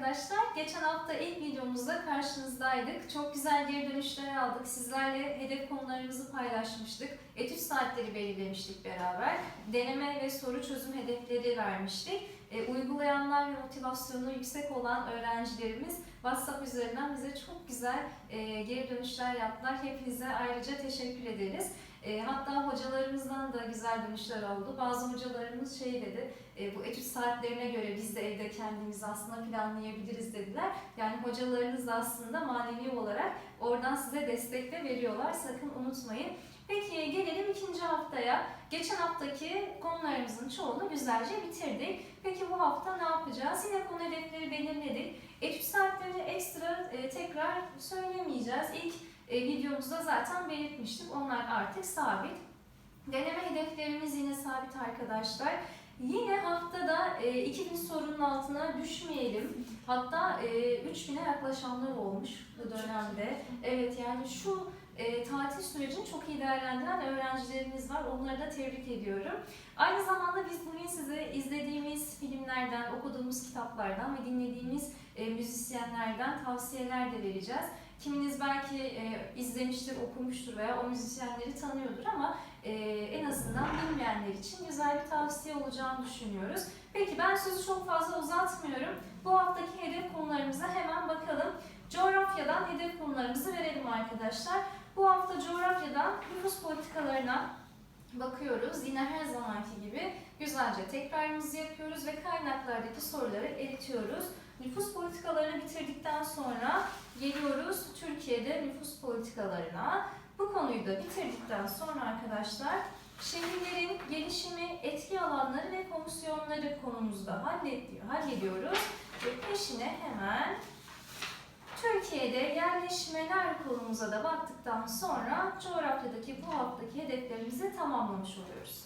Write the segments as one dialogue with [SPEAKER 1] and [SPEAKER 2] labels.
[SPEAKER 1] arkadaşlar. Geçen hafta ilk videomuzda karşınızdaydık. Çok güzel geri dönüşler aldık. Sizlerle hedef konularımızı paylaşmıştık. Etüt saatleri belirlemiştik beraber. Deneme ve soru çözüm hedefleri vermiştik. E, uygulayanlar ve motivasyonu yüksek olan öğrencilerimiz WhatsApp üzerinden bize çok güzel e, geri dönüşler yaptılar. Hepinize ayrıca teşekkür ederiz. E, hatta hocalarımızdan da güzel dönüşler oldu. Bazı hocalarımız şey dedi, e, bu etüt saatlerine göre biz de evde kendimizi aslında planlayabiliriz dediler. Yani hocalarınız da aslında manevi olarak oradan size destek de veriyorlar. Sakın unutmayın. Peki gelelim ikinci haftaya. Geçen haftaki konularımızın çoğunu güzelce bitirdik. Peki bu hafta ne yapacağız? Yine konu hedefleri belirledik. Etüt saatlerini ekstra e, tekrar söylemeyeceğiz. İlk e, videomuzda zaten belirtmiştim. Onlar artık sabit. Deneme hedeflerimiz yine sabit arkadaşlar. Yine haftada e, 2000 sorunun altına düşmeyelim. Hatta e, 3000'e yaklaşanlar olmuş bu dönemde. Evet yani şu e, tatil sürecini çok iyi değerlendiren öğrencilerimiz var. Onları da tebrik ediyorum. Aynı zamanda biz bugün size izlediğimiz filmlerden, okuduğumuz kitaplardan ve dinlediğimiz e, müzisyenlerden tavsiyeler de vereceğiz. Kiminiz belki e, izlemiştir, okumuştur veya o müzisyenleri tanıyordur ama e, en azından bilmeyenler için güzel bir tavsiye olacağını düşünüyoruz. Peki ben sözü çok fazla uzatmıyorum. Bu haftaki hedef konularımıza hemen bakalım. Coğrafyadan hedef konularımızı verelim arkadaşlar. Bu hafta coğrafyadan nüfus politikalarına bakıyoruz. Yine her zamanki gibi güzelce tekrarımızı yapıyoruz ve kaynaklardaki soruları eritiyoruz. Nüfus politikalarını bitirdikten sonra geliyoruz Türkiye'de nüfus politikalarına. Bu konuyu da bitirdikten sonra arkadaşlar şehirlerin gelişimi, etki alanları ve komisyonları konumuzda hallediyor, hallediyoruz. Ve peşine hemen Türkiye'de yerleşmeler konumuza da baktıktan sonra coğrafyadaki bu haftaki hedeflerimizi tamamlamış oluyoruz.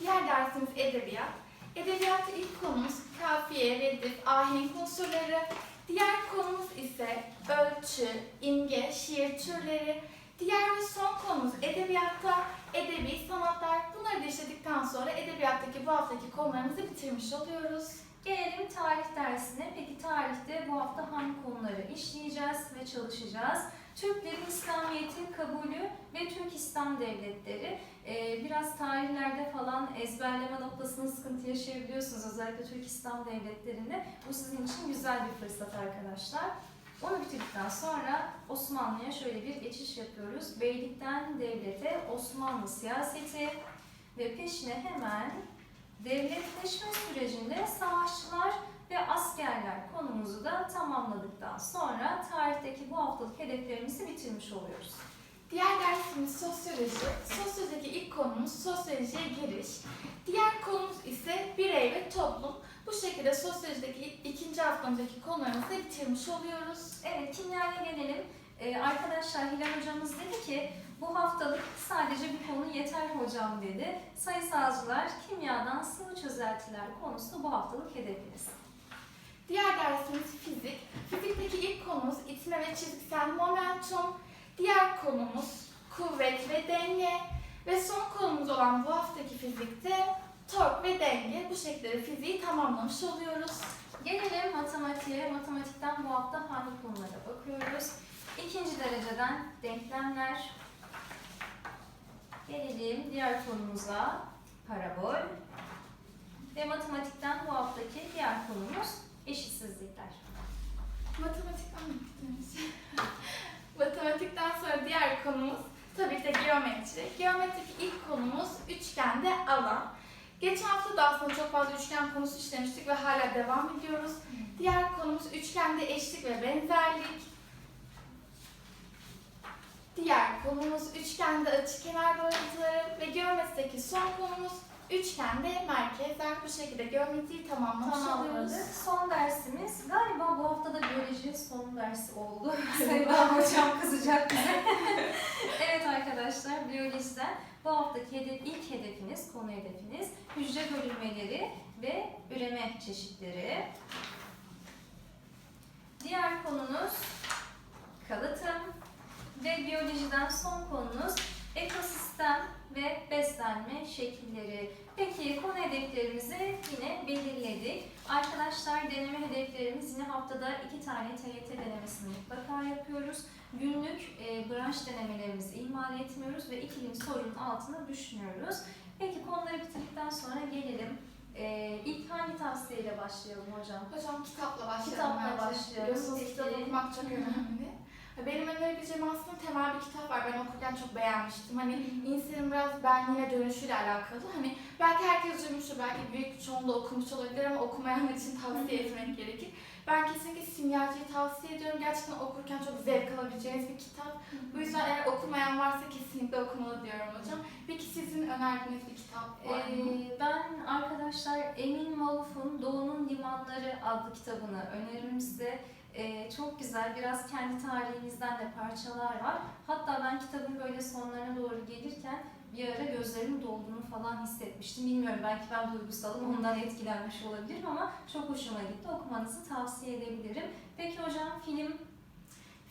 [SPEAKER 2] Diğer dersimiz edebiyat. Edebiyatta ilk konumuz kafiye, redif, ahenk unsurları. Diğer konumuz ise ölçü, imge, şiir türleri. Diğer ve son konumuz edebiyatta edebi sanatlar. Bunları da işledikten sonra edebiyattaki bu haftaki konularımızı bitirmiş oluyoruz.
[SPEAKER 1] Gelelim tarih dersine. Peki tarihte bu hafta hangi konuları işleyeceğiz ve çalışacağız? Türklerin İslamiyet'in kabulü ve Türk İslam devletleri. Ee, biraz tarihlerde falan ezberleme noktasında sıkıntı yaşayabiliyorsunuz. Özellikle Türk İslam devletlerinde. Bu sizin için güzel bir fırsat arkadaşlar. Onu bitirdikten sonra Osmanlı'ya şöyle bir geçiş yapıyoruz. Beylikten devlete Osmanlı siyaseti ve peşine hemen devletleşme sürecinde savaşçılar ve askerler konumuzu da tamamladıktan sonra tarihteki bu haftalık hedeflerimizi bitirmiş oluyoruz.
[SPEAKER 2] Diğer dersimiz sosyoloji. Sosyolojideki ilk konumuz sosyolojiye giriş. Diğer konumuz ise birey ve toplum. Bu şekilde sosyolojideki ikinci haftamızdaki konularımızı da bitirmiş oluyoruz.
[SPEAKER 1] Evet, kimyaya gelelim. Ee, arkadaşlar Hilal hocamız dedi ki bu haftalık sadece bir konu yeter hocam dedi. Sayısalcılar kimyadan sıvı çözeltiler konusu bu haftalık hedefimiz.
[SPEAKER 2] Diğer dersimiz fizik. Fizikteki ilk konumuz itme ve çizgisel momentum. Diğer konumuz kuvvet ve denge. Ve son konumuz olan bu haftaki fizikte tork ve denge. Bu şekilde fiziği tamamlamış oluyoruz.
[SPEAKER 1] Gelelim matematiğe. Matematikten bu hafta hangi konulara bakıyoruz? İkinci dereceden denklemler. Gelelim diğer konumuza parabol. Ve matematikten bu haftaki diğer konumuz eşitsizlikler.
[SPEAKER 2] Matematikten? Matematikten sonra diğer konumuz tabii ki de geometri. Geometrik ilk konumuz üçgende alan. Geçen hafta da aslında çok fazla üçgen konusu işlemiştik ve hala devam ediyoruz. Diğer konumuz üçgende eşlik ve benzerlik. Diğer konumuz üçgende açıkenar boyutuları ve geometrideki son konumuz üçgende merkezler. Bu şekilde geometriyi tamamlamış oluyoruz.
[SPEAKER 1] Tamamladık. Son dersimiz galiba bu hafta da biyoloji son dersi oldu. Sevda hocam kızacak bize. evet arkadaşlar biyolojiden bu haftaki hedef, ilk hedefiniz, konu hedefiniz hücre bölünmeleri ve üreme çeşitleri. Diğer konunuz kalıtım ve biyolojiden son konunuz ekosistem ve beslenme şekilleri. Peki konu hedeflerimizi yine belirledik. Arkadaşlar deneme hedeflerimiz yine haftada iki tane TYT denemesini mutlaka yapıyoruz. Günlük e, branş denemelerimizi ihmal etmiyoruz ve ikili sorunun altına düşmüyoruz. Peki konuları bitirdikten sonra gelelim. E, ilk hangi tavsiyeyle başlayalım hocam?
[SPEAKER 2] Hocam kitapla başlayalım
[SPEAKER 1] Kitapla
[SPEAKER 2] bence.
[SPEAKER 1] başlayalım.
[SPEAKER 2] Biliyorsunuz kitap okumak çok önemli. Benim önerebileceğim aslında temel bir kitap var. Ben okurken çok beğenmiştim. Hani insanın biraz benliğine dönüşüyle alakalı. Hani belki herkes duymuştur, belki büyük çoğunluğu okumuş olabilir ama okumayanlar için tavsiye etmek gerekir. Ben kesinlikle Simyacı'yı tavsiye ediyorum. Gerçekten okurken çok zevk alabileceğiniz bir kitap. Bu yüzden eğer okumayan varsa kesinlikle okumalı diyorum hocam. Peki sizin önerdiğiniz bir kitap var mı?
[SPEAKER 1] Ee, ben arkadaşlar Emin Maluf'un Doğu'nun Limanları adlı kitabını öneririm size. Ee, çok güzel, biraz kendi tarihinizden de parçalar var. Hatta ben kitabın böyle sonlarına doğru gelirken bir ara gözlerimin dolduğunu falan hissetmiştim. Bilmiyorum belki ben duygusalım ondan etkilenmiş olabilirim ama çok hoşuma gitti. Okumanızı tavsiye edebilirim. Peki hocam film,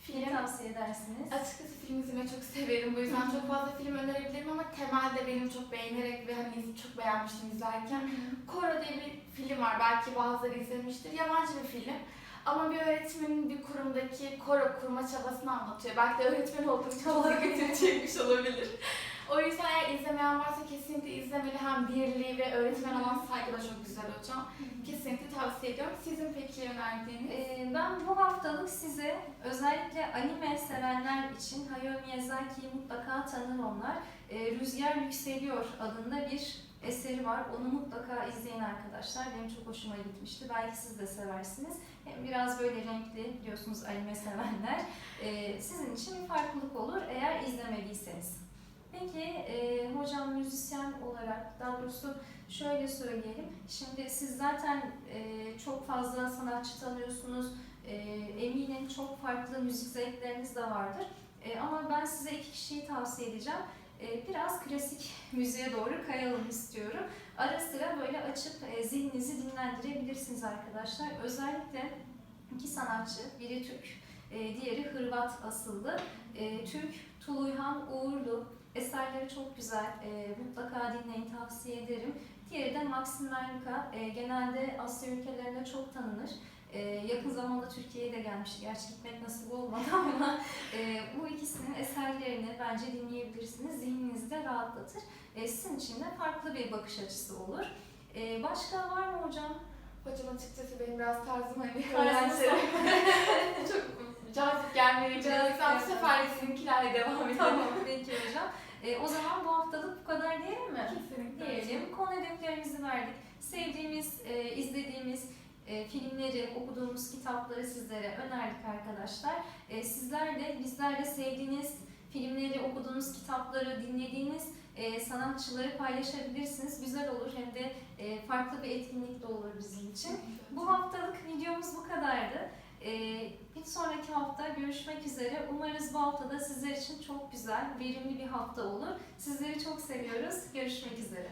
[SPEAKER 1] film tavsiye edersiniz?
[SPEAKER 2] Açıkçası film izlemeyi çok severim. Bu yüzden çok fazla film önerebilirim ama temelde benim çok beğenerek ve hani çok beğenmiştim izlerken. Koro diye bir film var. Belki bazıları izlemiştir. Yabancı bir film. Ama bir öğretmenin bir kurumdaki koro kurma çabasını anlatıyor. Belki de öğretmen olduğu için dikkatini çekmiş olabilir. O yüzden eğer izlemeyen varsa kesinlikle izlemeli. Hem birliği ve öğretmen olan saygı da çok güzel hocam. Kesinlikle tavsiye ediyorum. Sizin peki önerdiğiniz?
[SPEAKER 1] Ee, Ben bu haftalık size özellikle anime sevenler için Hayao Miyazaki'yi mutlaka tanır onlar. Ee, Rüzgar Yükseliyor adında bir eseri var. Onu mutlaka izleyin arkadaşlar. Benim çok hoşuma gitmişti. Belki siz de seversiniz. Hem biraz böyle renkli biliyorsunuz anime sevenler. Ee, Sizin için bir farklılık olur eğer izlemediyseniz. Peki e, hocam müzisyen olarak daha doğrusu şöyle söyleyelim. Şimdi siz zaten e, çok fazla sanatçı tanıyorsunuz. E, eminim çok farklı müzik zevkleriniz de vardır. E, ama ben size iki kişiyi tavsiye edeceğim. E, biraz klasik müziğe doğru kayalım istiyorum. Ara sıra böyle açıp e, zihninizi dinlendirebilirsiniz arkadaşlar. Özellikle iki sanatçı, biri Türk, e, diğeri Hırvat asıllı. E, Türk Tuluyhan Uğurlu. Eserleri çok güzel. E, mutlaka dinleyin, tavsiye ederim. Diğeri de Maxim Merluka. E, genelde Asya ülkelerinde çok tanınır. E, yakın zamanda Türkiye'ye de gelmişti. Gerçi gitmek nasip olmadı ama e, bu ikisinin eserlerini bence dinleyebilirsiniz. Zihninizi de rahatlatır. E, sizin için de farklı bir bakış açısı olur. E, başka var mı hocam?
[SPEAKER 2] Hocam açıkçası benim biraz tarzım hani öğrencilerim çok cazip
[SPEAKER 1] Cazip
[SPEAKER 2] biliyorum. Bu sefer de sizinkilerle devam edelim.
[SPEAKER 1] tamam, peki hocam. E, o zaman bu haftalık bu kadar diyelim mi?
[SPEAKER 2] Kesinlikle.
[SPEAKER 1] diyelim. Konu hedeflerimizi verdik. Sevdiğimiz, e, izlediğimiz e, filmleri, okuduğumuz kitapları sizlere önerdik arkadaşlar. E, sizler de, bizler de sevdiğiniz filmleri, okuduğunuz kitapları, dinlediğiniz e, sanatçıları paylaşabilirsiniz. Güzel olur hem de farklı bir etkinlik de olur bizim için. Bu haftalık videomuz bu kadardı. Bir sonraki hafta görüşmek üzere. Umarız bu hafta da sizler için çok güzel, verimli bir hafta olur. Sizleri çok seviyoruz. Görüşmek üzere.